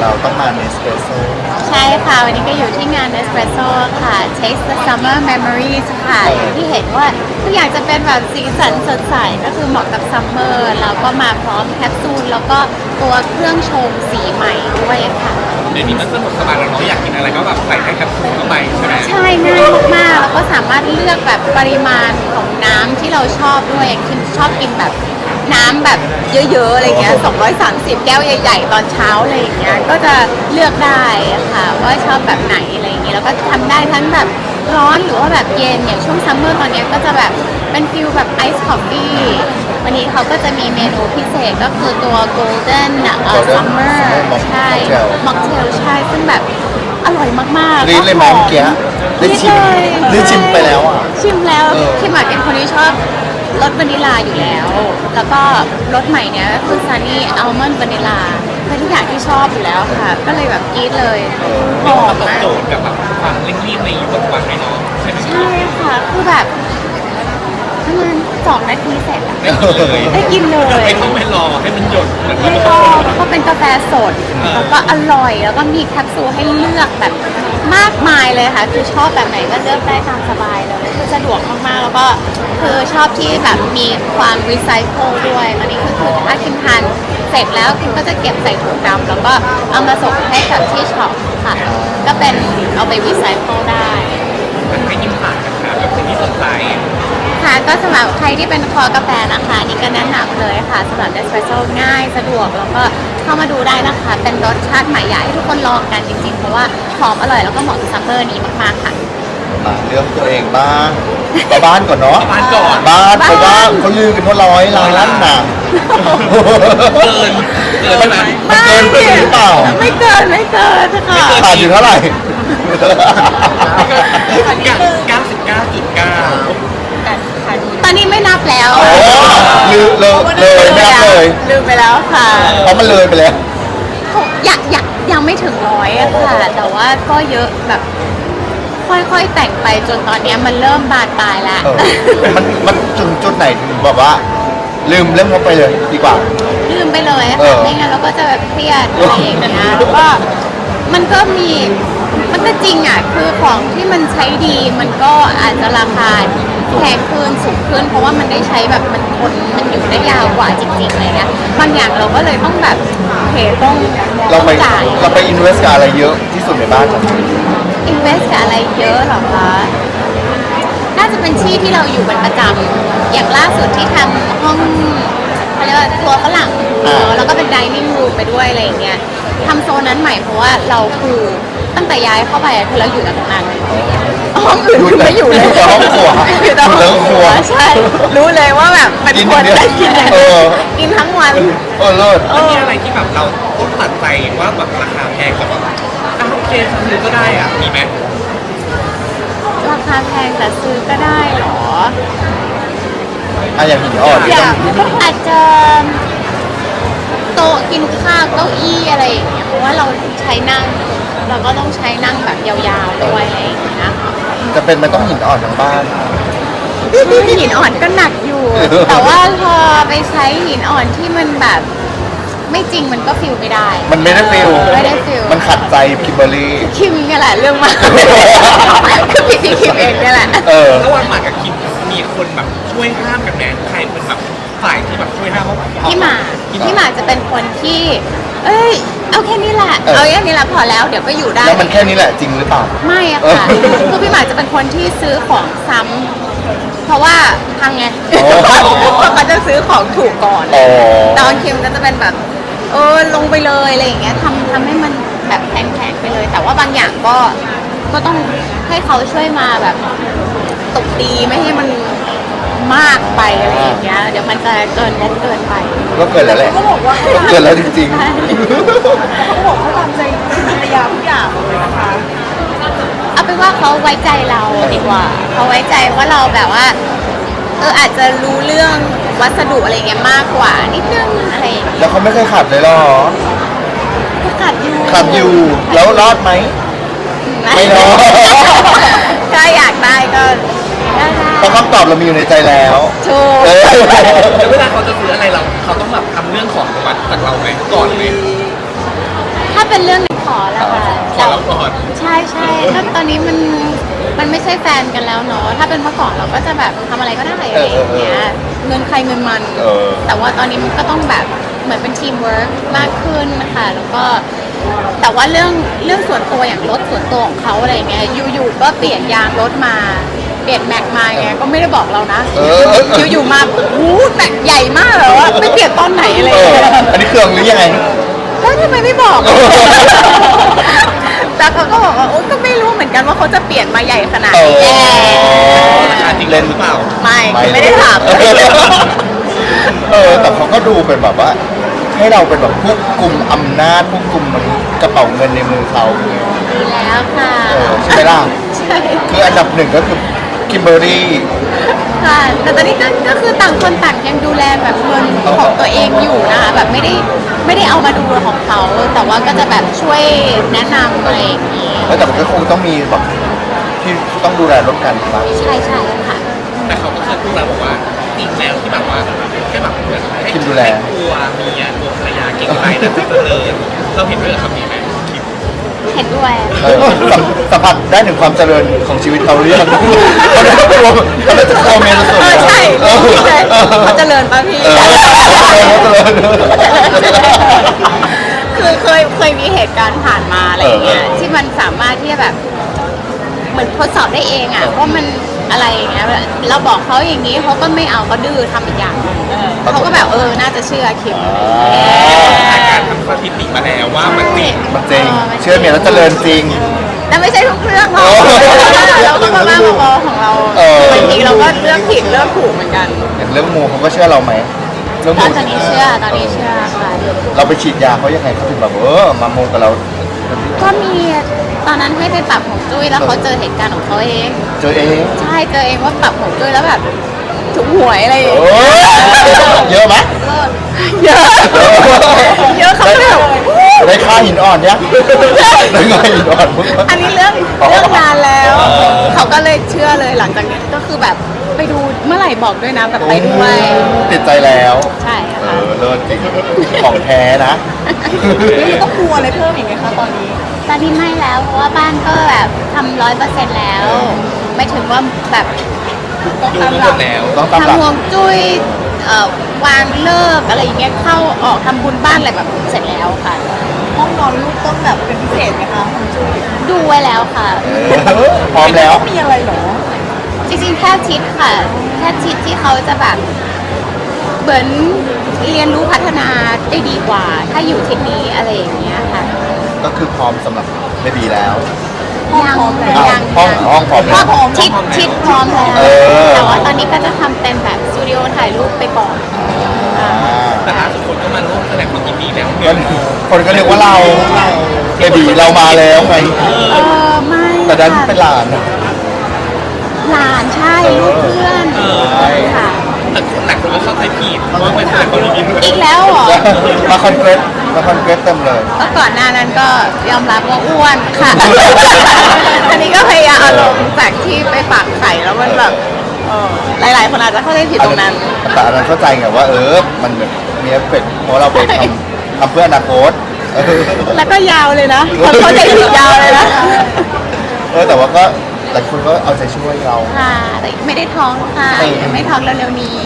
เราต้องมาเนสเปรสโซ่ใช่ค่ะ วันนี้ก็อยู่ที่งาน Espresso ค่ะ Taste the Summer Memories ค่ะอย่างที่เห็นว่าทุกอย่างจะเป็นแบบสีสันสดใส ก็คือเหมาะกับซัมเมอร์แล้วก็มาพร้อมแคปซูล แล้วก็ตัวเครื่องชงสีใหม่ด้วยค่ะ เดี๋ยวนี้มันสนุกสบายแล้วเนาะอยากกินอะไรก็แบบใส่แค่แคปซูลเข้าไปใช่ไหมใช่ง่ายมากๆ แล้วก็สามารถเลือกแบบปริมาณของน้ำที่เราชอบด้วยอย่างคิมชอบกินแบบ น้ำแบบเยอะ ๆ อะไรเงี้ย230 แก้วใหญ่ ๆ ตอนเช้าอะไรอย่างเงี้ย ก็จะเลือกได้ค่ะ ว่าชอบแบบไหนอะไรอย่างเงี้ย แล้วก็ทำได้ทั้งแบบร้อนหรือว่าแบบเย็น อย่างช่วงซัมเมอร์ตอนเนี้ยก็จะแบบเป็นฟิลแบบไอซ์คอฟฟี่ วันนี้เขาก็จะมีเมนูพิเศษก็คือตัว golden เอ่อ Golden summer Summer ใช่ Mocktail ม็อกเทลใช่ ซึ่งแบบอร่อยมากๆรีดเลยไหมก็หเมื่อกี้ได้ชิมรีดเลยได้ชิมไปแล้วอะ ชิมแล้วเออคิมอะเป็นคนที่ชอบ รสวานิลลาอยู่แล้ว แล้วก็รสใหม่เนี้ยก็คือซันนี่อัลมอนด์วานิลลาเป็นทุกอย่างที่ชอบอยู่แล้วค่ะ ก็เลยแบบกรี๊ดเลยหอมตอบมากโจทย์กับแบบความเร่งรีบในยุคปัจจุบันไหมเนาะใช่ไหมใช่ค่ะ คือแบบประมาณ สองนาทีเสร็จอะได้กินเลยได้กินเลย ไม่ต้องไปรอให้มันหยดเหมือนไม่มันชอบแล้วก็เป็นกาแฟสดแล้วก็อร่อย แล้วก็มีแคปซูลให้เลือกแบบมากมายเลยค่ะ คือชอบแบบไหนก็เลือกได้ตามสบายเลยคือสะดวกมากๆ แล้วก็คือชอบที่แบบมีความรีไซเคิลด้วย อันนี้คือคือถ้าคิมทานเสร็จแล้วคิมก็จะเก็บใส่ถุงดำแล้วก็เอามาส่งให้กับที่ช็อปค่ะ ก็เป็นเอาไปรีไซเคิลได้ มันให้ยิ้มผ่านกันค่ะแบบสิ่งที่สดใส ค่ะก็สำหรับใครที่เป็นคอกาแฟนะคะนี่ก็แนะนำเลยค่ะสำหรับเอสเปรสโซ่ง่ายสะดวกแล้วก็เข้ามาดูได้นะคะ เป็นรสชาติใหม่อยากให้ทุกคนลองกันจริงๆ เพราะว่าหอมอร่อยแล้วก็เหมาะกับซัมเมอร์นี้มากๆค่ะ มาเรื่องตัวเองบ้างเอาบ้านก่อนเนาะบ้านก่อนบ้านเขาบ้างเขาลือกันว่าร้อยล้านน่ะเกินเกินใช่ไหมมันเกินไปหรือเปล่าไม่เกินไม่เกินค่ะขาดอยู่เท่าไหร่ เก้าสิบเก้าจุดเก้า ตอนนี้ไม่นับแล้วโอ้ลืมเลยเลยไม่นับเลย ลืมไปแล้วค่ะ เพราะมันเลยไปแล้ว อยากอยากยังไม่ถึงร้อยอะค่ะ แต่ว่าก็เยอะแบบ ค่อยๆแต่งไปจนตอนเนี้ยมันเริ่มบานปลายแล้ว เออมันมันจุดจุดไหนถึงแบบว่า ลืมเรื่องงบไปเลยดีกว่า ลืมไปเลยอะเอค่ะอไม่งั้นเราก็จะแบบเครียดอะไรอย่างเงี้ยแล้วก็มันก็มีมันก็จริงอะคือของที่มันใช้ดีมันก็อาจจะราคา แพงขึ้นสูงขึ้น เพราะว่ามันได้ใช้แบบมันทนมันอยู่ได้ยาวกว่าจริงๆอะไรเงี้ยบางอย่างเราก็เลยต้องแบบโอเคต้องเราไปต้องจ่าย เราไปอินเวสกับอะไรเยอะที่สุดในบ้านเราอินเวสกับอะไรเยอะเหรอคะ น่าจะเป็นที่ที่เราอยู่เป็นประจำ อย่างล่าสุดที่ทำห้องเขาเรียกว่าครัวฝรั่งอ่าแล้วก็เป็น dining room ไปด้วยอะไรอย่างเงี้ยทำโซนนั้นใหม่เพราะว่าเราคือตั้งแต่ย้ายเข้าไปอะคือเราอยู่แต่ตรงนั้น ห้องอื่นคือไม่อยู่เลยอยู่แต่ห้องครัวอยู่แต่ห้องอยู่แต่ห้องครัวใช่ รู้เลยว่าแบบเป็นกินคนอย่างเดียวกินอย่างเอเดียวอกินทั้งวัน เออเลิศ มันมีอะไรที่แบบเราต้องตัดใจว่าแบบราคาแพงแต่แบบอะโอเคซื้อก็ได้อะมีไหมราคาแพงแต่ซื้อก็ได้เหรอ อะอย่างหินอ่อนอนี่ยาต้อกงอาจจะโต๊ะกินข้าวเก้าอี้อะไรอย่างเงี้ยเพราะว่าเราใช้นั่ง เราก็ต้องใช้นั่งแบบยาวๆด้วยอะไรอย่างเงี้ย จะเป็นมันต้องหินอ่อนทั้งบ้าน หินอ่อนก็หนักอยู่ แต่ว่าพอไปใช้หินอ่อนที่มันแบบ ไม่จริงมันก็ฟิลไม่ได้มันไม่ได้ฟิลไม่ได้ฟิล มันขัดใจคิมเบอร์รี่ คิมเนี่ยแหละเรื่องมาก คือผิดที่คิมเองเนี่ยแหละ เออ ระหว่างหมากกับคิมมีคนแบบช่วยห้ามกันแม้ใครเป็นแบบฝ่ายที่แบบช่วยห้ามว่าพี่หมากพี่พี่หมากจะเป็นคนที่ เอ้ยเอาแค่นี้แหละเออ เอาแค่นี้แหละพอแล้วเดี๋ยวก็อยู่ได้ แล้วมันแค่นี้แหละจริงหรือเปล่า ไม่อะค่ะเออคือพี่หมากจะเป็นคนที่ซื้อของซ้ำเพราะว่าพังไงอ๋อเพราะเขาจะซื้อของถูกก่อนอ๋อตอนคิมก็จะเป็นแบบเออลงไปเลยอะไรอย่างเงี้ยทำทำให้มันแบบแข็งๆไปเลย แต่ว่าบางอย่างก็ก็ต้องให้เขาช่วยมาแบบตบตีไม่ให้มัน มากไปอะไรอย่างเงี้ยเดี๋ยวมันจะเกินงบเกินไป ก็เกิดแล้วแหละเกิดแล้วจริงใช่ๆเอาเป็นว่าเขาไว้ใจเราดีกว่าเขาไว้ใจว่าเราแบบว่าเอออาจจะรู้เรื่องวัสดุอะไรเงี้ยมากกว่านิดนึงอะไรอย่างเงี้ยแล้วเขาไม่เคยขัดเลยเหรอก็ขัดอยู่ขัดอยู่แล้วรอดไหมไม่รอดถ้าอยากได้ก็ได้ เพราะคำตอบเรามีอยู่ในใจแล้วถูก เออแล้วเวลาเขาจะซื้ออะไรเราเขาต้องแบบทำเรื่องของประวัติจากเราไหมก่อนไหมถ้าเป็นเรื่องในขอแล้วค่ะขอเราก่อนใช่ใช่ก็ตอนนี้มันมันไม่ใช่แฟนกันแล้วเนาะถ้าเป็นเมื่อก่อนเราก็จะแบบทำอะไรก็ได้อะไรอย่างเงี้ยเงินใครเงินมัน เออ แต่ว่าตอนนี้มันก็ต้องแบบเหมือนเป็นทีมเวิร์กมากขึ้นนะคะแล้วก็แต่ว่าเรื่องเรื่องส่วนตัวอย่างรถส่วนตัวของเขาอะไรเงี้ยอยู่ๆก็เปลี่ยนยางรถมา เปลี่ยนแม็กมาไงก็ไม่ได้บอกเรานะเออ อยู่ๆมาอู้แม็กใหญ่มากเลยว่าไม่เปลี่ยนตอนไหนอะไรเอเงี้อยอันนี้เครื่องหรือยังไง แล้วทำไมไม่บอก แต่เขาก็บอกว่าโอ๊ยก็ไม่รู้เหมือนกันว่าเขาจะเปลี่ยนมาใหญ่ขนาดนี้เออ ราคาจริงหรือเปล่า ไม่ไม่ได้ถาม เออ แต่เขาก็ดูเป็นแบบว่า ให้เราเป็นแบบควบคุมอำนาจควบคุมมันกระเป๋าเงินในมือเขาอย่างเงี้ยดีแล้วค่ะ เออใช่ไหมล่ะ ใช่ คืออันดับหนึ่งก็คือ คิมเบอรี่ค่ะ แต่ตอนนี้ก็ก็คือต่างคนต่างยังดูแลแบบเงินของตัวเองอยู่นะคะแบบไม่ได้ไม่ได้เอามาดูของเขา แต่ว่าก็จะแบบช่วยแนะนำอะไรอย่างนี้แล้วแต่มันก็คงต้องมีแบบที่ต้องดูแลร่วมกันบ้างใช่ใช่ค่ะ แต่เขาก็เคยพูดเราบอกว่าจริงแล้วที่แบบว่าแค่แบบเหมือนให้คิมดูแล ให้ตัวเมียตัวภรรยาเก่งไปนะจะเจริญเราเห็นด้วยกับคำนี้ไหมคิม เห็นด้วย เออสัมสัมผัสได้ถึงความเจริญของชีวิตเขาหรือยังเขาได้กลัวเขาได้กลัวเมนสุดเออใช่เออใช่เออเขาเจริญป่ะพี่เออเขาเจริญ คือเคยเคยมีเหตุการณ์ผ่านมาอะไรอย่างเงี้ยเออเออที่มันสามารถที่จะแบบ เหมือนทดสอบได้เองอะว่ามัน อะไรอย่างเงี้ยเราบอกเขาอย่างนี้เขาก็ไม่เอาเขาดื้อทำอีกอย่างเขาก็แบบเออน่าจะเชื่อคิมอะไรอย่างเงี้ยอาการทำสถิติมาแล้วว่ามันจริงมันจริง เชื่อเมียแล้วเจริญจริง แต่ไม่ใช่ทุกเรื่องหรอกโอ้เราก็มาบ้าๆบอๆของเราเออ บางทีเราก็เลือกผิดเลือกถูกเหมือนกัน อย่างเรื่องมูเขาก็เชื่อเราไหมเรื่องตมูอนนี้เชื่อตอนนี้เชื่อค่ะ เราไปฉีดยาเขายังไงเขาถึงแบบเออมามูกับเรา ก็มี ตอนนั้นให้ไปปรับของจุ้ยแล้วเขาเจอเหตุการณ์ของเขาเอง เจอเองใช่เจอเองว่าปรับของจุ้ยแล้วแบบถูกหวยอะไรอย่างโอ้เงี้ยเยอะไหมเยอะเยอะเขาก็แบบได้ค่าหินอ่อนเนี่ยได้ค่าหินอ่อน อันนี้เรื่องเรื่องนานแล้ว เขาก็เลยเชื่อเลยหลังจากนี้ก็คือแบบไปดูเมื่อไหร่บอกด้วยนะแบบไปด้วยติดใจแล้ว ใช่เอค่ะอเลิศจริงของแท้นะต้องกลัวอะไรเพิ่มอีกไหมคะตอนนี้ ตอนนี้ไม่แล้ว เพราะว่าบ้านก็แบบทำร้อยเปอร์เซ็นต์แล้ว ไม่ถึงว่าแบบดูหมดแล้ว ต้องตามหลัทำกฮวงจุ้ยเอ่อวางเลิกอะไรอย่างเงี้ยเข้าออกทำบุญบ้านอะไรแบบเสร็จแล้วค่ะ ห้องนอนลูกต้องแบบเป็นพิเศษไหมคะคุณจุ้ยดูไว้แล้วค่ะเออพร้อมแล้วมีอะไรเหรอ จริงๆแค่ทิศค่ะ แค่ทิศที่เขาจะแบบเหมือนเรียนรู้พัฒนาได้ดีกว่า ถ้าอยู่ทิศนี้อะไรอย่างเงี้ยค่ะ ก็คือพร้อมสำหรับเบบีแล้วยังอ้าวยังห้องห้องพร้อมแล้วห้องทิศทิศพร้อมแล้วเออแต่ว่าตอนนี้ก็จะทำเป็นแบบสตูดิโอถ่ายรูปไปก่อนอ่าแต่ล่าสุดคนก็มาร่วมแสดงความยินดีแล้วก็คนก็เรียกว่าเราเบบีเรามาแล้วไงเออไม่แต่ดันค่ะเป็นหลาน หลานใช่ลูกเพื่อนใช่ ค่ะ แต่คนหลายคนก็เข้าใจผิดว่าเป็นแสดงความยินดีด้วยอีกแล้วเหรอมาคอนเกรสมาคอนเกรสเต็มเลยก็ก่อนหน้านั้นก็ยอมรับว่าอ้วนค่ะ อันนี้ก็พยายามเอาลงจากที่ไปฝากไข่แล้วมันแบบเออหลาย ๆ คนอาจจะเข้าใจผิดตรงนั้น แต่อันนั้นเข้าใจไงว่าเออ มันแบบมีเอฟเฟกต์เพราะเราไปทำทำเพื่ออนาคตเออแล้วก็ยาวเลยนะคนเข้าใจผิดยาวเลยนะ เออแต่ว่าก็ หลายคนก็เอาใจช่วยเรา ค่ะแต่ไม่ได้ท้องค่ะยังไม่ท้องเร็วๆนี้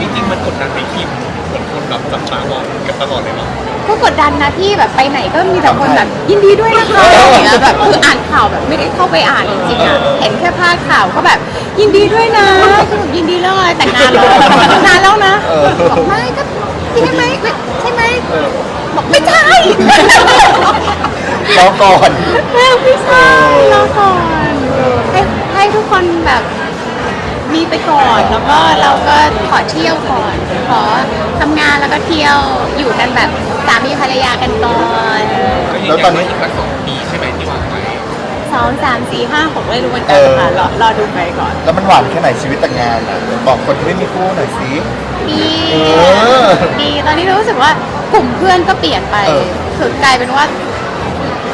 จริงๆมันกดดันไปคิมเหมือนคนแบบจับตามองกันตลอดเลยเนาะก็กดดันนะพี่แบบไปไหนก็มีแต่คนแบบยินดีด้วยนะคะอย่างเงี้ยแบบคืออ่านข่าวแบบไม่ได้เข้าไปอ่านจริงๆอะเห็นแค่พาดข่าวก็แบบยินดีด้วยนะคือแบบยินดีเรื่องอะไรแต่งงานแล้วนานแล้วนะเออบอกไม่ก็ใช่ไหมไม่ใช่ไหมเออบอกไม่ใช่เราก่อนไม่ไม่ใช่ รอก่อนให้ให้ ทุกคนแบบมีไปก่อนแล้วก็เราก็ขอเที่ยวก่อน ขอทำงานแล้วก็เที่ยวอยู่กันแบบสามีภรรยากันก่อนก็ยืนยันว่าอีกสักสองปีใช่ไหมที่วางไว้ สองสามสี่ห้าหกไม่รู้เหมือนกันค่ะรอรอดูไปก่อนแล้วมันหวานแค่ไหนชีวิตแต่งงานอะบอกคนที่ไม่มีคู่หน่อยสิ ดีเออดีตอนนี้รู้สึกว่ากลุ่มเพื่อนก็เปลี่ยนไปเออ คือกลายเป็นว่า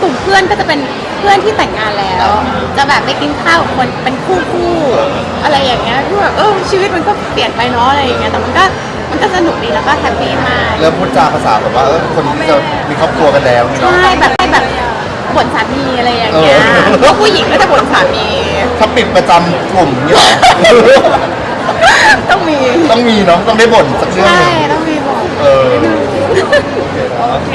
กลุ่มเพื่อนก็จะเป็นเพื่อนที่แต่งงานแล้ว จะแบบไปกินข้าวกับคนเป็นคู่คู่ๆอะไรอย่างเงี้ยคือแบบเออชีวิตมันก็เปลี่ยนไปเนาะอะไรอย่างเงี้ยแต่มันก็มันก็สนุกดีแล้วก็แฮปปี้มากเริ่มพูดจาภาษาแบบว่าเออคนที่จะมีครอบครัวกันแล้วนี่เนาะ ใช่แบบให้แบบบ่นสามีอะไรอย่างเงี้ยเออพวกผู้หญิงก็จะบ่นสามี ถ้าปิดประจำกลุ่มนี่เหรอ ต้องมีต้องมีเนาะต้องได้บ่นสักเรื่องใช่หนึ่งต้องมีบ่น เออโอเค